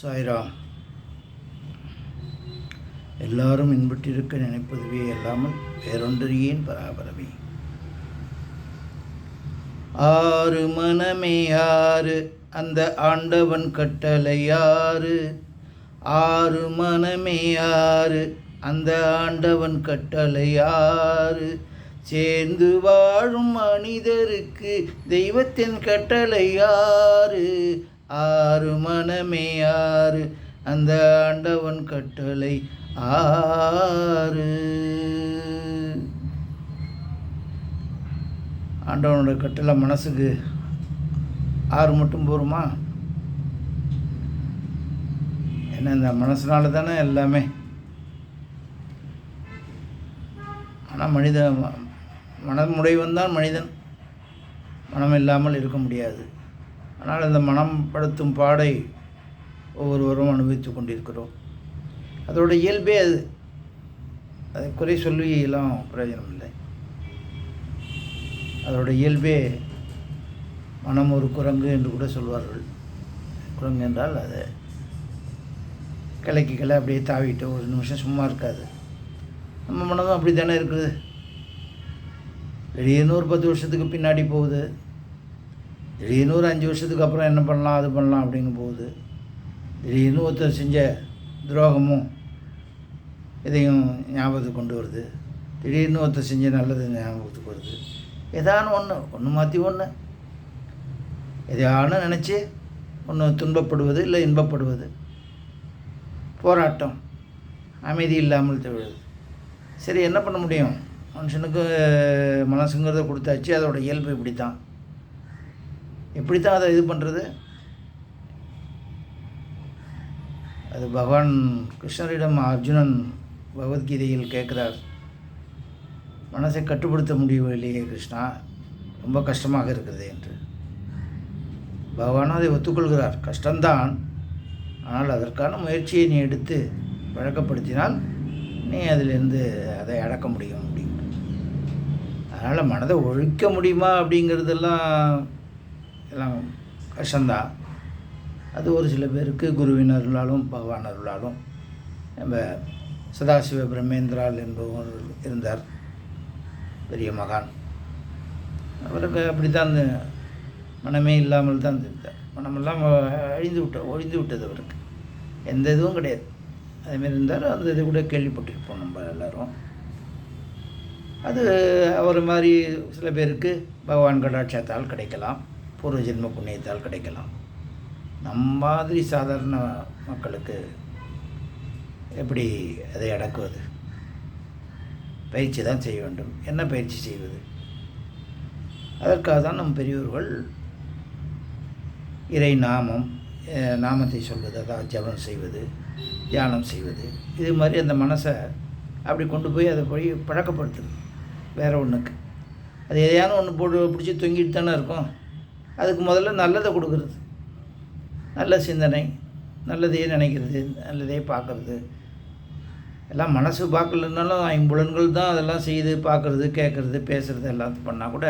சாய்ராம் எல்லாரும் இன்புற்றிருக்க நினைப்பதுவே அல்லாமல் வேறொன்றியேன் பராபரமே? ஆறு மனமே ஆறு அந்த ஆண்டவன் கட்டளை ஆறு. ஆறு மனமே ஆறு அந்த ஆண்டவன் கட்டளை ஆறு. சேர்ந்து வாழும் மனிதருக்கு தெய்வத்தின் கட்டளை ஆறு. ஆறு மனமே ஆறு அந்த ஆண்டவன் கட்டளை ஆறு. ஆண்டவனோட கட்டளை மனசுக்கு ஆறு மட்டும் போருமா? ஏன்னா இந்த மனசுனால தானே எல்லாமே. ஆனால் மனித மனமுடைவன் தான் மனிதன். மனம் இல்லாமல் இருக்க முடியாது. ஆனால் இந்த மனம் படுத்தும் பாடை ஒவ்வொருவரும் அனுபவித்து கொண்டிருக்கிறோம். அதோட இயல்பே அது. அதை குறை சொல்லியெல்லாம் பிரயோஜனம் இல்லை அதோட இயல்பே மனம் ஒரு குரங்கு என்று கூட சொல்வார்கள். குரங்கு என்றால் அது கிளைக்கு கிளை அப்படியே தாவிட்டு ஒரு நிமிஷம் சும்மா இருக்காது. நம்ம மனதும் அப்படி தானே இருக்குது? திடீர்னு ஒரு பத்து வருஷத்துக்கு பின்னாடி போகுது. திடீர்னு ஒரு அஞ்சு வருஷத்துக்கு அப்புறம் என்ன பண்ணலாம் அது பண்ணலாம் அப்படிங்கும் போது திடீர்னு ஒருத்தர் செஞ்ச துரோகமும் இதையும் ஞாபகத்துக்கு கொண்டு வருது. திடீர்னு ஒருத்தர் செஞ்ச நல்லது ஞாபகத்துக்கு வருது. ஏதானு ஒன்று ஒன்று மாற்றி ஒன்று எதையான நினச்சி ஒன்று துன்பப்படுவது இல்லை இன்பப்படுவது. போராட்டம் அமைதி இல்லாமல் திகழுது சரி என்ன பண்ண முடியும்? மனுஷனுக்கு மனசுங்கிறத கொடுத்தாச்சு அதோடய இயல்பு இப்படி தான் எப்படி தான் அதை இது பண்ணுறது அது பகவான் கிருஷ்ணரிடம் அர்ஜுனன் பகவத்கீதையில் கேட்குறார். மனசை கட்டுப்படுத்த முடியவில்லையே கிருஷ்ணா? ரொம்ப கஷ்டமாக இருக்கிறது என்று. பகவானும் அதை ஒத்துக்கொள்கிறார். கஷ்டம்தான். ஆனால் அதற்கான முயற்சியை நீ எடுத்து பழக்கப்படுத்தினால் நீ அதிலிருந்து அதை அடக்க முடியும் அப்படின்னு. அதனால் மனதை ஒழிக்க முடியுமா அப்படிங்கிறதெல்லாம் எல்லாம் கஷ்டந்தான் அது ஒரு சில பேருக்கு குருவின் அருளாலும் பகவான் அருளாலும் நம்ம சதாசிவ பிரம்மேந்திரால் என்பவர் இருந்தார். பெரிய மகான். அவருக்கு அப்படி தான் அந்த மனமே இல்லாமல் தான் இருந்தார். மனமெல்லாம் அழிந்து விட்ட ஒழிந்து விட்டது அவருக்கு. எந்த இதுவும் கிடையாது. அதேமாரி இருந்தார் அந்த இது கூட கேள்விப்பட்டிருப்போம் நம்ம எல்லோரும். அது அவர் மாதிரி சில பேருக்கு பகவான் கடாட்சத்தால் கிடைக்கலாம். பூர்வ ஜென்ம புண்ணியத்தால் கிடைக்கலாம். நம் மாதிரி சாதாரண மக்களுக்கு எப்படி அதை அடக்குவது? பயிற்சி தான் செய்ய வேண்டும். என்ன பயிற்சி செய்வது? அதற்காக தான் நம் பெரியோர்கள் இறை நாமம் நாமத்தை சொல்வது அதாவது ஜபம் செய்வது தியானம் செய்வது இது மாதிரி அந்த மனசை அப்படி கொண்டு போய் அதை போய் பழக்கப்படுத்துது வேற ஒன்றுக்கு அது எதையான ஒன்று போட்டு பிடிச்சி தொங்கிட்டு தானே இருக்கும். அதுக்கு முதல்ல நல்லதை கொடுக்குறது. நல்ல சிந்தனை நல்லதையே நினைக்கிறது நல்லதையே பார்க்குறது. எல்லாம் மனசு பார்க்கலனாலும் ஐம்புலன்கள் தான் அதெல்லாம் செய்து பார்க்குறது கேட்குறது பேசுகிறது எல்லாம் பண்ணால் கூட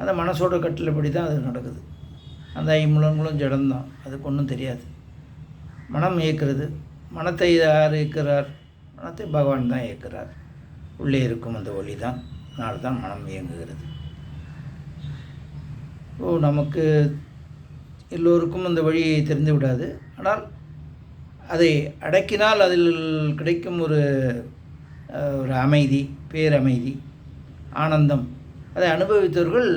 அந்த மனசோட கட்டிலப்படி தான் அது நடக்குது. அந்த ஐம்புலன்களும் ஜடம்தான் அதுக்கு ஒன்றும் தெரியாது. மனம் இயக்கிறது மனத்தை யார் இயக்கிறார் மனத்தை பகவான் தான் இயக்கிறார் உள்ளே இருக்கும் அந்த ஒளி தான். நாள் தான் மனம் இயங்குகிறது. நமக்கு எல்லோருக்கும் அந்த வழி தெரிந்து விடாது. ஆனால் அதை அடக்கினால் அதில் கிடைக்கும் ஒரு ஒரு அமைதி பேரமைதி ஆனந்தம். அதை அனுபவித்தவர்கள்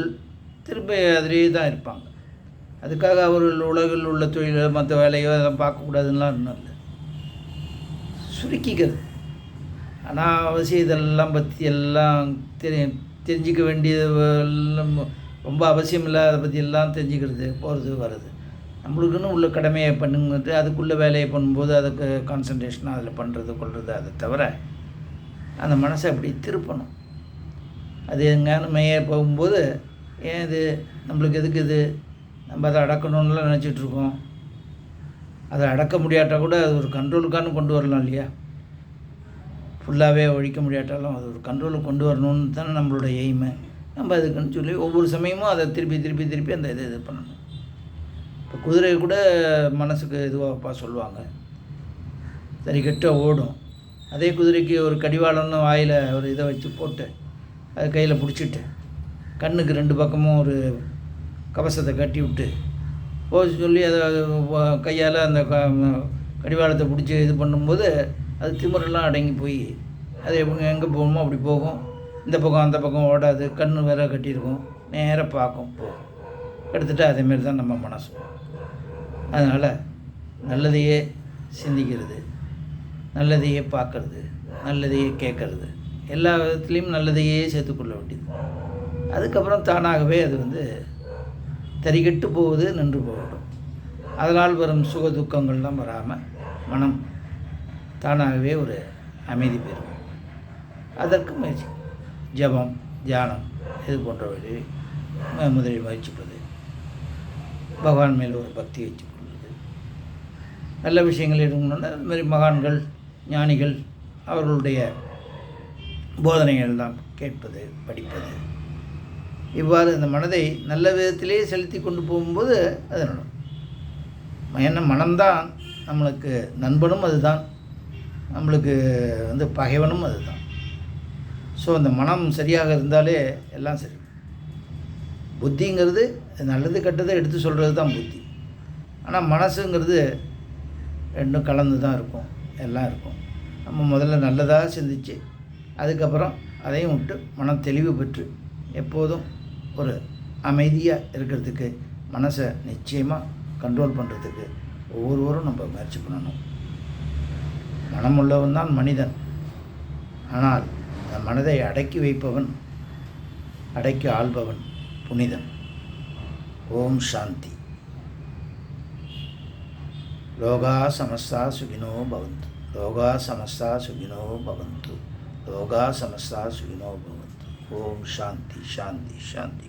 திரும்ப அதிலே தான் இருப்பாங்க. அதுக்காக அவர்கள் உலகில் உள்ள தொழிலோ மற்ற வேலையோ அதெல்லாம் பார்க்கக்கூடாதுன்னெலாம் ஒன்றும் இல்லை. சுருக்கிக்கிறது. ஆனால் அவசியம் இதெல்லாம் பற்றி எல்லாம் தெரி தெரிஞ்சிக்க வேண்டியது எல்லாம் ரொம்ப அவசியம் இல்லை அதை பற்றியெல்லாம் தெரிஞ்சுக்கிறது போகிறது வர்றது. நம்மளுக்குன்னு உள்ள கடமையை பண்ணுங்கிட்டு அதுக்குள்ளே வேலையை பண்ணும்போது அதுக்கு கான்சன்ட்ரேஷன் அதில் பண்ணுறது கொள்வது அதை தவிர அந்த மனசை அப்படி திருப்பணும். அது எங்கேயானு மேய போகும்போது ஏன் இது? நம்மளுக்கு எதுக்கு இது? நம்ம அதை அடக்கணும்லாம் நினச்சிட்டு இருக்கோம். அதை அடக்க முடியாட்டால் கூட அது ஒரு கண்ட்ரோலுக்கானு கொண்டு வரலாம் இல்லையா? ஃபுல்லாகவே ஒழிக்க முடியாட்டாலும் அது ஒரு கண்ட்ரோலுக்கு கொண்டு வரணும்னு தானே நம்மளோட எய்மு நம்ம அதுக்குன்னு சொல்லி ஒவ்வொரு சமயமும் அதை திருப்பி திருப்பி திருப்பி அந்த இதை இது பண்ணணும். இப்போ குதிரை கூட மனசுக்கு இதுவாகப்பா சொல்லுவாங்க. சரி கெட்ட ஓடும். அதே குதிரைக்கு ஒரு கடிவாளம்னு வாயில் ஒரு இதை வச்சு போட்டு அது கையில் பிடிச்சிட்டு கண்ணுக்கு ரெண்டு பக்கமும் ஒரு கவசத்தை கட்டி விட்டு போக சொல்லி அதை கையால் அந்த க- கடிவாளத்தை பிடிச்சி இது பண்ணும்போது அது திமிரெல்லாம் அடங்கி போய் அது எப்படி எங்கே போகணுமோ அப்படி போகும். இந்த பக்கம் அந்த பக்கம் ஓடாது. கண் வேற கட்டியிருக்கும். நேராக பார்க்கும். போகும் எடுத்துகிட்டு அதேமாரி தான் நம்ம மனசு. அதனால் நல்லதையே சிந்திக்கிறது நல்லதையே பார்க்கறது நல்லதையே கேட்கறது. எல்லா விதத்துலேயும் நல்லதையே சேர்த்துக்கொள்ள வேண்டியது. அதுக்கப்புறம் தானாகவே அது வந்து தறிகட்டு போவது நின்று போகட்டும். அதனால் வரும் சுக துக்கங்கள்லாம் வராமல் மனம் தானாகவே ஒரு அமைதி பெறும். அதற்கு முயற்சி ஜபம் தியானம் இது போன்றவற்றை முதலில் வகிச்சுப்பது பகவான் மேல் ஒரு பக்தி வச்சுக்கொள்வது நல்ல விஷயங்கள் இருக்கணும்னா அது மாதிரி மகான்கள் ஞானிகள் அவர்களுடைய போதனைகள் எல்லாம் கேட்பது படிப்பது. இவ்வாறு இந்த மனதை நல்ல விதத்திலே செலுத்தி கொண்டு போகும்போது அது நடக்கும். என்ன மனம்தான் நம்மளுக்கு நண்பனும் அதுதான். நம்மளுக்கு வந்து பகைவனும் அதுதான். ஸோ அந்த மனம் சரியாக இருந்தாலே எல்லாம் சரி. புத்திங்கிறது நல்லது கெட்டதை எடுத்து சொல்கிறது தான் புத்தி. ஆனால் மனசுங்கிறது ரெண்டும் கலந்து தான் இருக்கும். எல்லாம் இருக்கும். நம்ம முதல்ல நல்லதாக சிந்திச்சு அதுக்கப்புறம் அதையும் விட்டு மனம் தெளிவு பெற்று எப்போதும் ஒரு அமைதியாக இருக்கிறதுக்கு மனசை நிச்சயமாக கண்ட்ரோல் பண்ணுறதுக்கு ஒவ்வொருவரும் நம்ம முயற்சி பண்ணணும். மனம் உள்ளவன் தான் மனிதன். ஆனால் அந்த மனதை அடக்கி வைப்பவன் அடக்கி ஆள்பவன் புனிதன். ஓம் சாந்தி. லோகா சமஸ்தா சுகினோ பவந்து. லோகா சமஸ்தா சுகினோ பவந்து. லோகா சமஸ்தா சுகினோ பவந்து. ஓம் சாந்தி சாந்தி சாந்தி.